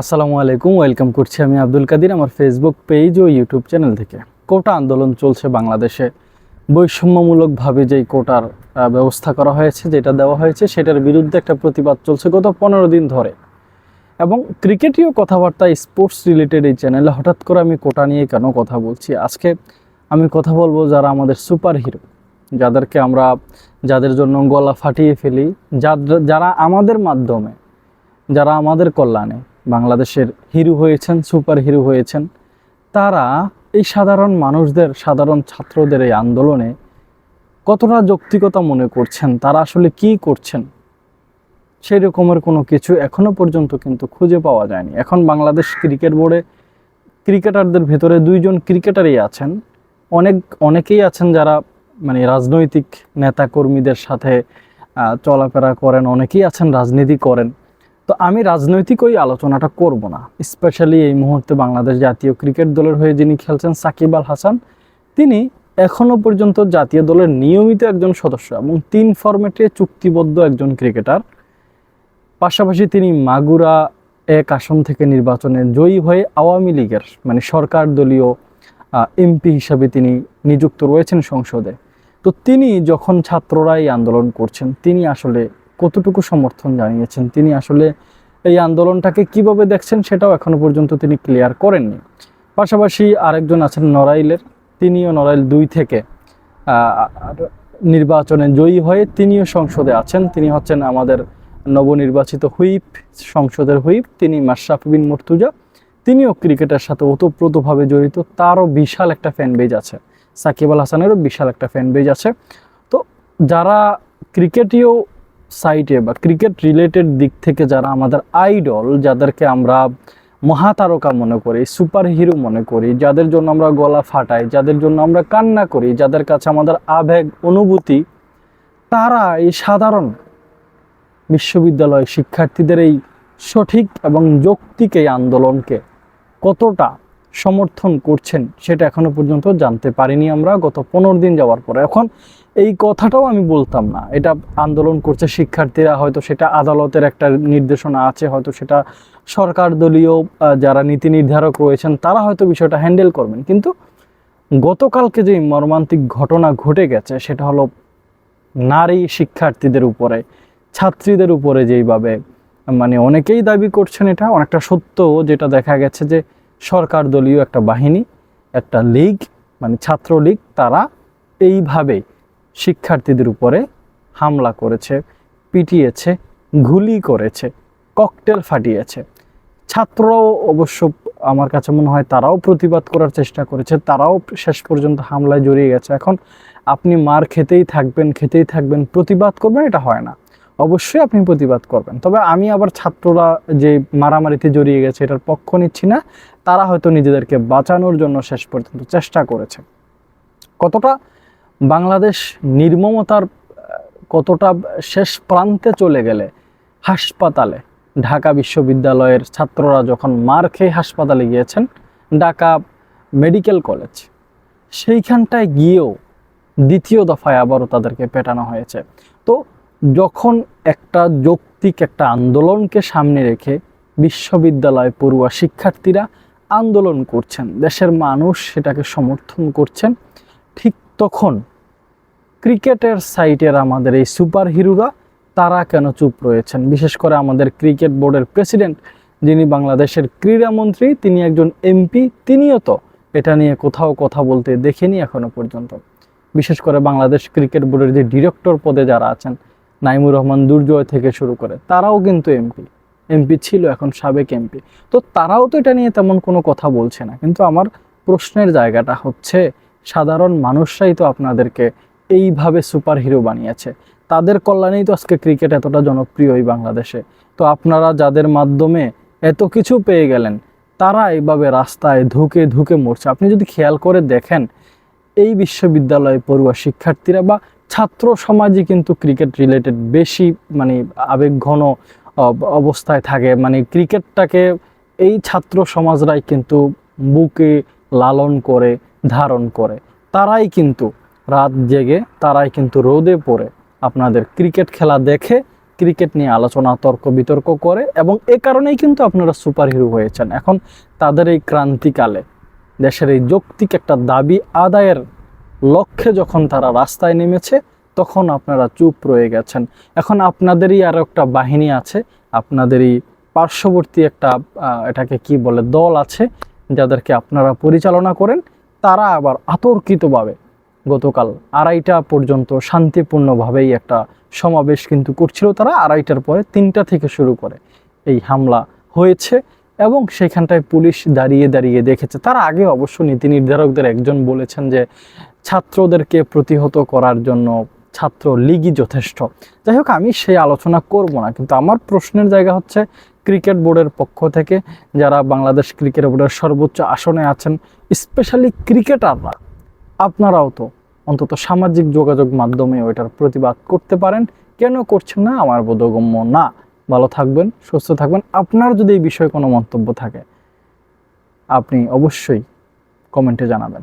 আসসালামু আলাইকুম, ওয়েলকাম করছি আমি আব্দুল কাদির, আমার ফেসবুক পেজ ও ইউটিউব চ্যানেল থেকে। কোটা আন্দোলন চলছে বাংলাদেশে। বৈষম্যমূলকভাবে যেই কোটার ব্যবস্থা করা হয়েছে, যেটা দেওয়া হয়েছে, সেটার বিরুদ্ধে একটা প্রতিবাদ চলছে গত পনেরো দিন ধরে। এবং ক্রিকেটীয় কথাবার্তা স্পোর্টস রিলেটেড এই চ্যানেলে হঠাৎ করে আমি কোটা নিয়ে কেন কথা বলছি? আজকে আমি কথা বলব যারা আমাদের সুপার হিরো যাদেরকে আমরা, যাদের জন্য গলা ফাটিয়ে ফেলি যারা আমাদের মাধ্যমে, যারা আমাদের কল্যাণে বাংলাদেশের হিরো হয়েছেন, সুপার হিরো হয়েছেন। তারা এই সাধারণ মানুষদের, সাধারণ ছাত্রদের এই আন্দোলনে কতটা যৌক্তিকতা মনে করছেন? তারা আসলে কি করছেন? সেই রকমের কোনো কিছু এখনও পর্যন্ত কিন্তু খুঁজে পাওয়া যায়নি। এখন বাংলাদেশ ক্রিকেট বোর্ডে ক্রিকেটারদের ভেতরে দুইজন ক্রিকেটারই আছেন। অনেক, অনেকেই আছেন যারা মানে রাজনৈতিক নেতাকর্মীদের সাথে চলাফেরা করেন, অনেকেই আছেন, রাজনীতি করেন। তো আমি রাজনৈতিক ওই আলোচনাটা করব না স্পেশালি এই মুহূর্তে বাংলাদেশ জাতীয় ক্রিকেট দলের হয়ে যিনি খেলছেন সাকিব আল হাসান, তিনি এখনও পর্যন্ত জাতীয় দলের নিয়মিত একজন সদস্য এবং তিন ফরম্যাটে চুক্তিবদ্ধ একজন ক্রিকেটার। পাশাপাশি তিনি মাগুরা এক আসন থেকে নির্বাচনে জয়ী হয়ে আওয়ামী লীগের মানে সরকার দলীয় এমপি হিসাবে তিনি নিযুক্ত রয়েছেন সংসদে। তো তিনি যখন ছাত্ররা এই আন্দোলন করছেন, তিনি আসলে কতটুকু সমর্থন জানিয়েছেন? তিনি আসলে এই আন্দোলনটাকে কীভাবে দেখছেন সেটাও এখনও পর্যন্ত তিনি ক্লিয়ার করেননি। পাশাপাশি আরেকজন আছেন নড়াইলের, তিনিও নড়াইল দুই থেকে নির্বাচনে জয়ী হয়ে তিনিও সংসদে আছেন। তিনি হচ্ছেন আমাদের নবনির্বাচিত হুইপ, সংসদের হুইপ, তিনি মাশরাফ বিন মুর্তুজা। তিনিও ক্রিকেটের সাথে ওতপ্রোতভাবে জড়িত। তারও বিশাল একটা ফ্যান বেজ আছে। সাকিব আল হাসানেরও বিশাল একটা ফ্যান বেজ আছে। তো যারা ক্রিকেটীয় সাইটে বা ক্রিকেট রিলেটেড দিক থেকে যারা আমাদের আইডল যাদেরকে আমরা মহাতারকা মনে করি সুপার হিরো মনে করি, যাদের জন্য আমরা গলা ফাটাই, যাদের জন্য আমরা কান্না করি, যাদের কাছে আমাদের আবেগ, অনুভূতি, তারা এই সাধারণ বিশ্ববিদ্যালয় শিক্ষার্থীদের এই সঠিক এবং যৌক্তিক এই আন্দোলনকে কতটা সমর্থন করছেন, সেটা এখনও পর্যন্ত জানতে পারিনি আমরা। গত পনেরো দিন যাওয়ার পরে এখন এই কথাটাও আমি বলতাম না। এটা আন্দোলন করছে শিক্ষার্থীরা, হয়তো সেটা আদালতের একটা নির্দেশনা আছে, হয়তো সেটা সরকার দলীয় যারা নীতি নির্ধারক রয়েছেন, তারা হয়তো বিষয়টা হ্যান্ডেল করবেন। কিন্তু গতকালকে যে মর্মান্তিক ঘটনা ঘটে গেছে, সেটা হলো নারী শিক্ষার্থীদের উপরে, ছাত্রীদের উপরে যেইভাবে মানে অনেকেই দাবি করছেন এটা, অনেকটা সত্য যেটা দেখা গেছে যে সরকার দলীয় একটা বাহিনী, একটা লীগ মানে ছাত্র লীগ তারা এইভাবে শিক্ষার্থীদের উপরে হামলা করেছে, পিটিয়েছে, গুলি করেছে, ককটেল ফাটিয়েছে। ছাত্ররাও অবশ্য আমার কাছে মনে হয় তারাও প্রতিবাদ করার চেষ্টা করেছে, তারাও শেষ পর্যন্ত হামলায় জড়িয়ে গেছে। এখন আপনি মার খেতেই থাকবেন খেতেই থাকবেন, প্রতিবাদ করবেন, এটা হয় না। অবশ্যই আপনি প্রতিবাদ করবেন। তবে আমি আবার ছাত্ররা যে মারামারিতে জড়িয়ে গেছে, এটার পক্ষ নিচ্ছি না। তারা হয়তো নিজেদেরকে বাঁচানোর জন্য শেষ পর্যন্ত চেষ্টা করেছে। কতটা বাংলাদেশ নির্মমতার, কতটা শেষ প্রান্তে চলে গেলে হাসপাতালে, ঢাকা বিশ্ববিদ্যালয়ের ছাত্ররা যখন মার খেয়ে হাসপাতালে গিয়েছেন, ঢাকা মেডিকেল কলেজ, সেইখানটায় গিয়েও দ্বিতীয় দফায় আবারও তাদেরকে পেটানো হয়েছে। তো যখন একটা যৌক্তিক একটা আন্দোলনকে সামনে রেখে বিশ্ববিদ্যালয় পড়ুয়া শিক্ষার্থীরা আন্দোলন করছেন, দেশের মানুষ সেটাকে সমর্থন করছেন, ঠিক তখন ক্রিকেটের সাইটের আমাদের এই সুপার হিরোরা তারা কেন চুপ রয়েছেন? বিশেষ করে আমাদের ক্রিকেট বোর্ডের প্রেসিডেন্ট যিনি বাংলাদেশের ক্রীড়ামন্ত্রী তিনি একজন এমপি, তিনিও তো এটা নিয়ে কোথাও কথা বলতে দেখিনি এখনও পর্যন্ত। বিশেষ করে বাংলাদেশ ক্রিকেট বোর্ডের যে ডিরেক্টর পদে যারা আছেন নাইমুর রহমান দুর্জয় থেকে শুরু করে, তারাও কিন্তু এমপি। এমপি ছিল এখন সাবেক এমপি। তো তারাও তো এটা নিয়ে তেমন কোনো কথা বলছে না। কিন্তু আমার প্রশ্নের জায়গাটা হচ্ছে, সাধারণ মানুষরাই তো আপনাদেরকে এইভাবে সুপার হিরো বানিয়েছে। তাদের কল্যাণেই তো আজকে ক্রিকেট এতটা জনপ্রিয় এই বাংলাদেশে। তো আপনারা যাদের মাধ্যমে এত কিছু পেয়ে গেলেন, তারা এইভাবে রাস্তায় ধুকে ধুকে মরছে। আপনি যদি খেয়াল করে দেখেন, এই বিশ্ববিদ্যালয়ে পড়ুয়া শিক্ষার্থীরা বা ছাত্র সমাজই কিন্তু ক্রিকেট রিলেটেড বেশি মানে আবেগঘন অব- অবস্থায় থাকে। মানে ক্রিকেটটাকে এই ছাত্র সমাজরাই কিন্তু বুকে লালন করে, ধারণ করে। তারাই কিন্তু রাত জেগে, তারাই কিন্তু রোদে পড়ে আপনাদের ক্রিকেট খেলা দেখে ক্রিকেট নিয়ে আলোচনা, তর্ক, বিতর্ক করে এবং এ কারণেই কিন্তু আপনারা সুপার হিরো হয়েছেন। এখন তাদের এই ক্রান্তিকালে দেশের এই যৌক্তিক একটা দাবি আদায়ের লক্ষ্যে যখন তারা রাস্তায় নেমেছে, তখন আপনারা চুপ রয়ে গেছেন। এখন আপনাদেরই আরও একটা বাহিনী আছে, আপনাদেরই পার্শ্ববর্তী একটা এটাকে কি বলে, দল আছে, যাদেরকে আপনারা পরিচালনা করেন। তারা আবার আতর্কিতভাবে গতকাল আড়াইটা পর্যন্ত শান্তিপূর্ণভাবেই একটা সমাবেশ কিন্তু করছিল তারা। আড়াইটার পরে তিনটা থেকে শুরু করে এই হামলা হয়েছে এবং সেখানটায় পুলিশ দাঁড়িয়ে দাঁড়িয়ে দেখেছে। তার আগে অবশ্য নীতি নির্ধারকদের একজন বলেছেন যে ছাত্রদেরকে প্রতিহত করার জন্য ছাত্র লীগই যথেষ্ট। যাই হোক, আমি সেই আলোচনা করব না, কিন্তু আমার প্রশ্নের জায়গা হচ্ছে ক্রিকেট বোর্ডের পক্ষ থেকে যারা বাংলাদেশ ক্রিকেট বোর্ডের সর্বোচ্চ আসনে আছেন, স্পেশালি ক্রিকেটাররা, আপনারাও তো অন্তত সামাজিক যোগাযোগ মাধ্যমে ওইটার প্রতিবাদ করতে পারেন। কেন করছেন না? আমার বোধগম্য না। ভালো থাকবেন, সুস্থ থাকবেন। আপনার যদি এই বিষয়ে কোনো মন্তব্য থাকে, আপনি অবশ্যই কমেন্টে জানাবেন।